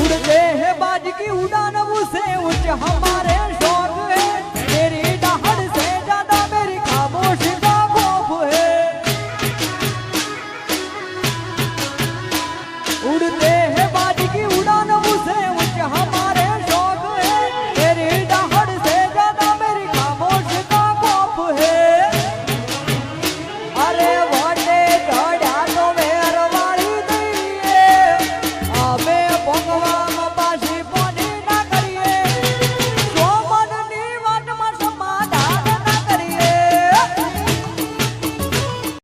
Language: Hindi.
उड़ते हैं बाज की उड़ान, उसे उच्च हमारे शौक है। तेरी डाहड़ से ज़्यादा मेरी खामोशी का खौफ है। उड़ते